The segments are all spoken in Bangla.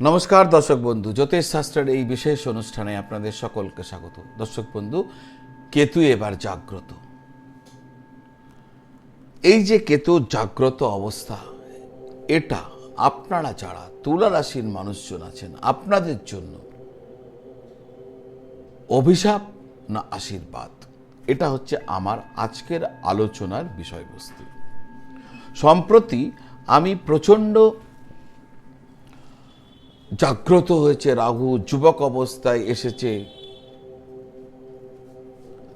নমস্কার, দর্শক বন্ধু। জ্যোতিষ শাস্ত্রের এই বিশেষ অনুষ্ঠানে আপনাদের সকলকে স্বাগত। দর্শক বন্ধু, কেতু এবার জাগ্রত। এই যে কেতু জাগ্রত অবস্থা, এটা আপনারা যারা তুলা রাশির মানুষজন আছেন, আপনাদের জন্য অভিশাপ না আশীর্বাদ? এটা হচ্ছে আমার আজকের আলোচনার বিষয়বস্তু। সম্প্রতি আমি প্রচণ্ড জাগ্রত হয়েছে রাহু, যুবক অবস্থায় এসেছে।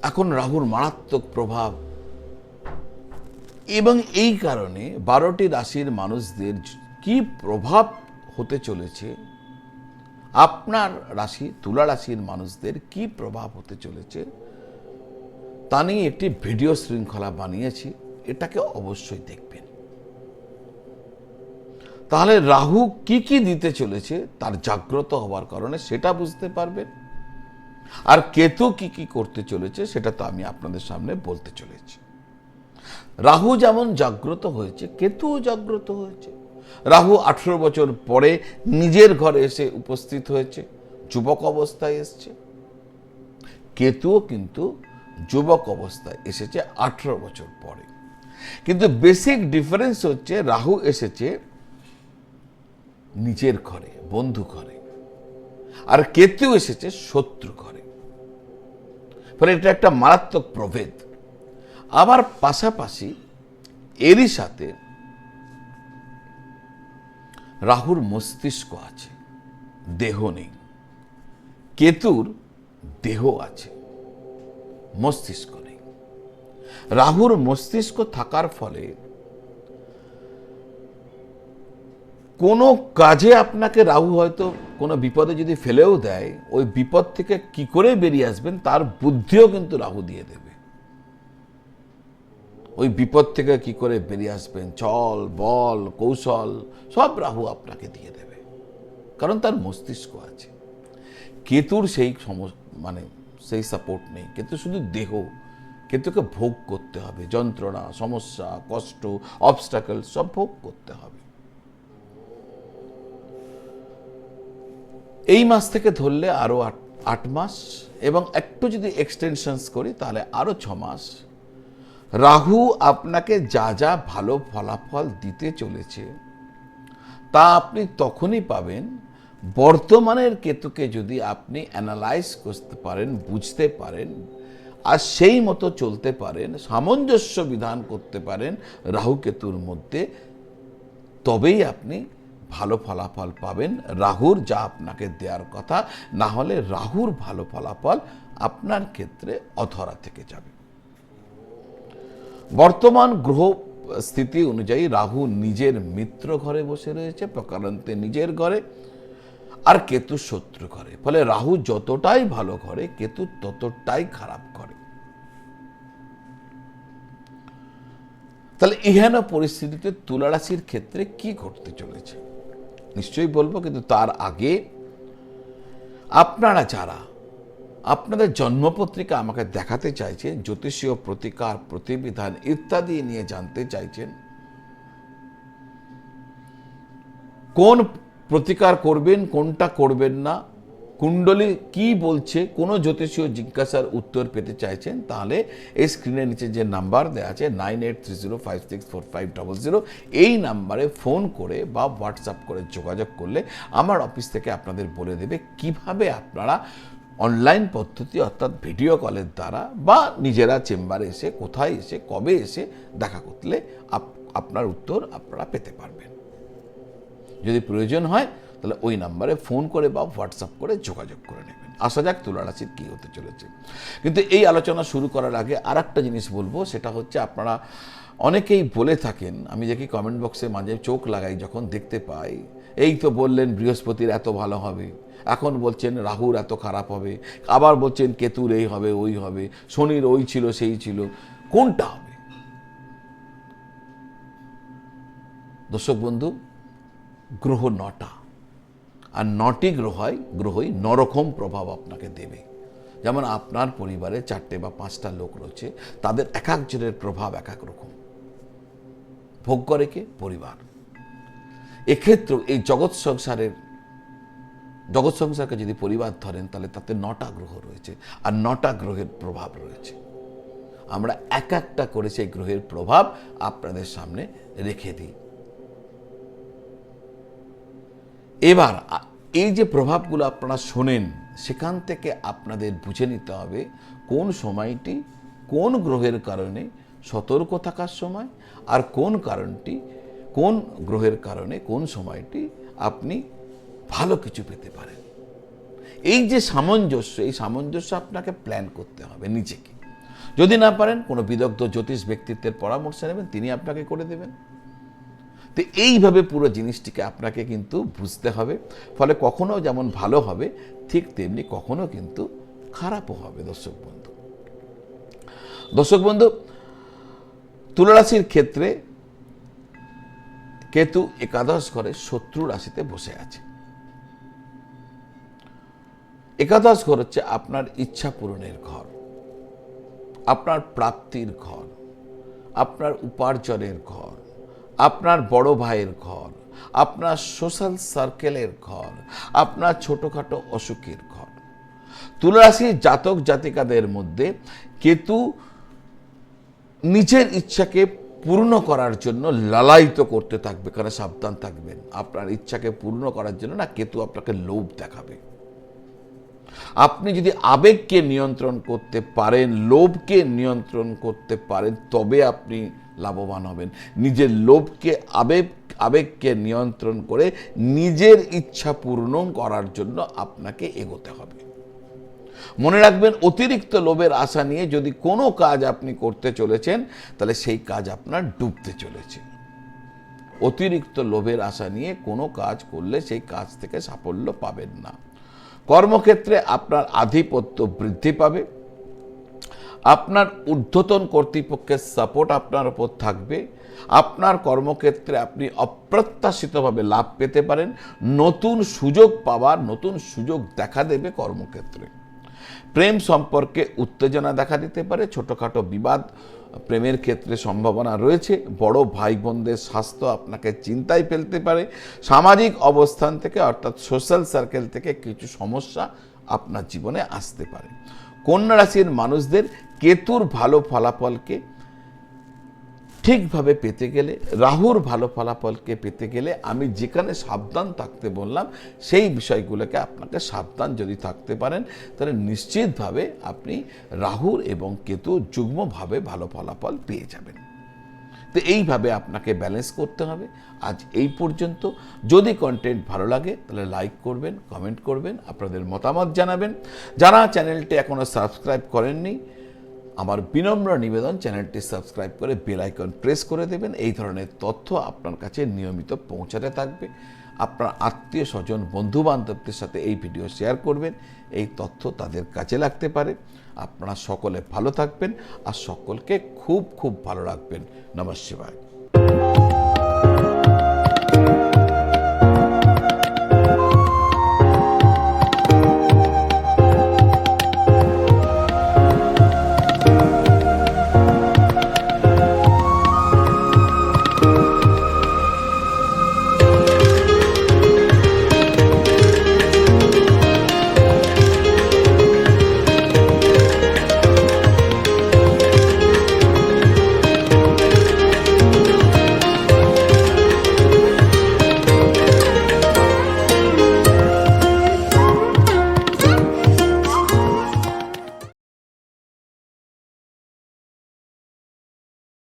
এখন রাহুর মারাত্মক প্রভাব। এবং এই কারণে বারোটি রাশির মানুষদের কি প্রভাব হতে চলেছে? আপনার রাশি, তুলা রাশির মানুষদের কি প্রভাব হতে চলেছে? তা নিয়ে একটি ভিডিও শৃঙ্খলা বানিয়েছি। এটাকে অবশ্যই দেখবেন। তাহলে রাহু কি কি দিতে চলেছে তার জাগ্রত হওয়ার কারণে সেটা বুঝতে পারবেন আর কেতু কি কি করতে চলেছে সেটা তো আমি আপনাদের সামনে বলতে চলেছি। রাহু যেমন জাগ্রত হয়েছে, কেতুও জাগ্রত হয়েছে। রাহু আঠেরো বছর পরে নিজের ঘরে এসে উপস্থিত হয়েছে, যুবক অবস্থায় এসছে। কেতুও কিন্তু যুবক অবস্থায় এসেছে আঠেরো বছর পরে। কিন্তু বেসিক ডিফারেন্স হচ্ছে রাহু এসেছে নিজের ঘরে, বন্ধু ঘরে। আর কেতু এসেছে শত্রু ঘরে। ফলে এটা একটা মারাত্মক প্রভেদ। আবার পাশাপাশি এরই সাথে রাহুর মস্তিষ্ক আছে, দেহ নেই। কেতুর দেহ আছে, মস্তিষ্ক নেই। রাহুর মস্তিষ্ক থাকার ফলে কোনো কাজে আপনাকে রাহু হয়তো কোনো বিপদে যদি ফেলেও দেয়, ওই বিপদ থেকে কি করে বেরিয়ে আসবেন তার বুদ্ধিও কিন্তু রাহু দিয়ে দেবে। ওই বিপদ থেকে কি করে বেরিয়ে আসবেন? চল, বল, কৌশল, সব রাহু আপনাকে দিয়ে দেবে। কারণ তার মস্তিষ্ক আছে। কেতুর সেই সম মানে সেই সাপোর্ট নেই। কেতু শুধু দেহ। কেতুকে ভোগ করতে হবে। যন্ত্রণা, সমস্যা, কষ্ট অবস্টাকল সব ভোগ করতে হবে। এই মাস থেকে ধরলে আরও আট আট মাস এবং একটু যদি এক্সটেনশনস করি তাহলে আরও ছ মাস। রাহু আপনাকে যা যা ভালো ফলাফল দিতে চলেছে, তা আপনি তখনই পাবেন। বর্তমানের কেতুকে যদি আপনি অ্যানালাইজ করতে পারেন, বুঝতে পারেন, আর সেই মতো চলতে পারেন, সামঞ্জস্য বিধান করতে পারেন রাহু কেতুর মধ্যে, তবেই আপনি ভালো ফলাফল পাবেন। রাহুর যা আপনাকে দেওয়ার কথা, না হলে রাহুর ভালো ফলাফল আপনার ক্ষেত্রে অধরা থেকে যাবে। বর্তমান গ্রহ স্থিতি অনুযায়ী রাহু নিজের মিত্র ঘরে বসে রয়েছে, প্রকারান্তে নিজের ঘরে, আর কেতু শত্রু ঘরে। ফলে রাহু যতটাই ভালো ঘরে, কেতু ততটাই খারাপ করে তাহলে ইহেন পরিস্থিতিতে তুলা রাশির ক্ষেত্রে কি ঘটতে চলেছে? নিশ্চয়ই বলব, কিন্তু তার আগে আপনারা যারা আপনাদের জন্মপত্রিকা আমাকে দেখাতে চাইছেন, জ্যোতিষীয় প্রতিকার, প্রতিবিধান ইত্যাদি নিয়ে জানতে চাইছেন, কোন প্রতিকার করবেন, কোনটা করবেন না কুণ্ডলী কি বলছে, কোনো জ্যোতিষীয় জিজ্ঞাসার উত্তর পেতে চাইছেন, তাহলে এই স্ক্রিনের নিচে যে নাম্বার দেওয়া আছে nine eight three zero five six four five double zero এই নাম্বারে ফোন করে বা হোয়াটসঅ্যাপ করে যোগাযোগ করলে আমার অফিস থেকে আপনাদের বলে দেবে কীভাবে আপনারা অনলাইন পদ্ধতি অর্থাৎ ভিডিও কলের দ্বারা বা নিজেরা চেম্বারে এসে, কোথায় এসে, কবে এসে দেখা করলে আপনার উত্তর আপনারা পেতে পারবেন। যদি প্রয়োজন হয় তাহলে ওই নাম্বারে ফোন করে বা হোয়াটসঅ্যাপ করে যোগাযোগ করে নেবেন। আসা যাক তুলা রাশির কী হতে চলেছে। কিন্তু এই আলোচনা শুরু করার আগে আর একটা জিনিস বলব, সেটা হচ্ছে আপনারা অনেকেই বলে থাকেন, আমি দেখি কমেন্ট বক্সে মাঝে চোখ লাগাই যখন দেখতে পাই, এই তো বললেন বৃহস্পতির এত ভালো হবে, এখন বলছেন রাহুর এত খারাপ হবে, আবার বলছেন কেতুর এই হবে, ওই হবে, শনির ওই ছিল, সেই ছিল। কোনটা হবে? দর্শক বন্ধু, গ্রহ নটা। আর নটি গ্রহই গ্রহই নরকম প্রভাব আপনাকে দেবে। যেমন আপনার পরিবারে চারটে বা পাঁচটা লোক রয়েছে, তাদের এক একজনের প্রভাব এক এক রকম। ভোগ করে কে? পরিবার। এক্ষেত্রেও এই জগৎ সংসারের, জগৎ সংসারকে যদি পরিবার ধরেন, তাহলে তাতে নটা গ্রহ রয়েছে আর নটা গ্রহের প্রভাব রয়েছে। আমরা এক একটা করে সেই গ্রহের প্রভাব আপনাদের সামনে রেখে দিই। এবার এই যে প্রভাবগুলো আপনারা শোনেন, সেখান থেকে আপনাদের বুঝে নিতে হবে কোন সময়টি কোন গ্রহের কারণে সতর্ক থাকার সময় আর কোন কারণটি, কোন গ্রহের কারণে কোন সময়টি আপনি ভালো কিছু পেতে পারেন। এই যে সামঞ্জস্য, এই সামঞ্জস্য আপনাকে প্ল্যান করতে হবে নিজেকে। যদি না পারেন, কোনো বিদগ্ধ জ্যোতিষ ব্যক্তিত্বের পরামর্শ নেবেন, তিনি আপনাকে করে দেবেন। তো এইভাবে পুরো জিনিসটিকে আপনাকে কিন্তু বুঝতে হবে। ফলে কখনো যেমন ভালো হবে, ঠিক তেমনি কখনো কিন্তু খারাপও হবে, দর্শক বন্ধু। দর্শক বন্ধু, তুলারাশির ক্ষেত্রে কেতু একাদশ ঘরে শত্রু রাশিতে বসে আছে। একাদশ ঘর হচ্ছে আপনার ইচ্ছা পূরণের ঘর, আপনার প্রাপ্তির ঘর, আপনার উপার্জনের ঘর আপনার বড় ভাইয়ের ঘর, আপনার সোশ্যাল সার্কেলের ঘর, আপনার ছোটোখাটো অসুখের ঘর। তুলারাশির জাতক জাতিকাদের মধ্যে কেতু নিজের ইচ্ছাকে পূর্ণ করার জন্য লালায়িত করতে থাকবে, কারণ সাবধান থাকবেন। আপনার ইচ্ছাকে পূর্ণ করার জন্য না কেতু আপনাকে লোভ দেখাবে। আপনি যদি আবেগকে নিয়ন্ত্রণ করতে পারেন, লোভকে নিয়ন্ত্রণ করতে পারেন, তবে আপনি লাভবান হবেন। নিজের লোভকে, আবেগ, আবেগকে নিয়ন্ত্রণ করে নিজের ইচ্ছা পূর্ণ করার জন্য আপনাকে এগোতে হবে। মনে রাখবেন, অতিরিক্ত লোভের আশা নিয়ে যদি কোনো কাজ আপনি করতে চলেছেন, তাহলে সেই কাজ আপনার ডুবতে চলেছে। অতিরিক্ত লোভের আশা নিয়ে কোনো কাজ করলে সেই কাজ থেকে সাফল্য পাবেন না। কর্মক্ষেত্রে আপনার আধিপত্য বৃদ্ধি পাবে। আপনার ঊর্ধ্বতন কর্তৃপক্ষের সাপোর্ট আপনার ওপর থাকবে। আপনার কর্মক্ষেত্রে আপনি অপ্রত্যাশিতভাবে লাভ পেতে পারেন। নতুন সুযোগ পাওয়ার, নতুন সুযোগ দেখা দেবে কর্মক্ষেত্রে। প্রেম সম্পর্কে উত্তেজনা দেখা দিতে পারে। ছোটোখাটো বিবাদ প্রেমের ক্ষেত্রে সম্ভাবনা রয়েছে। বড় ভাই বোনদের স্বাস্থ্য আপনাকে চিন্তায় ফেলতে পারে। সামাজিক অবস্থান থেকে, অর্থাৎ সোশ্যাল সার্কেল থেকে কিছু সমস্যা আপনার জীবনে আসতে পারে। কন্যা রাশির মানুষদের কেতুর ভালো ফলাফলকে ঠিকভাবে পেতে গেলে, রাহুর ভালো ফলাফলকে পেতে গেলে আমি যেখানে সাবধান থাকতে বললাম, সেই বিষয়গুলোকে আপনাকে সাবধান যদি থাকতে পারেন, তাহলে নিশ্চিতভাবে আপনি রাহুর এবং কেতু যুগ্মভাবে ভালো ফলাফল পেয়ে যাবেন। তো এইভাবে আপনাকে ব্যালেন্স করতে হবে। আজ এই পর্যন্ত। যদি কন্টেন্ট ভালো লাগে, তাহলে লাইক করবেন কমেন্ট করবেন, আপনাদের মতামত জানাবেন। যারা চ্যানেলটি এখনও সাবস্ক্রাইব করেননি আমার বিনম্র নিবেদন চ্যানেলটি সাবস্ক্রাইব করে বেল আইকন প্রেস করে দেবেন। এই ধরনের তথ্য আপনার কাছে নিয়মিত পৌঁছাতে থাকবে। আপনার আত্মীয় স্বজন বন্ধু বান্ধবদের সাথে এই ভিডিও শেয়ার করবেন। এই তথ্য তাদের কাজে লাগতে পারে। আপনারা সকলে ভালো থাকবেন আর সকলকে খুব খুব ভালো রাখবেন। নমঃ শিবায়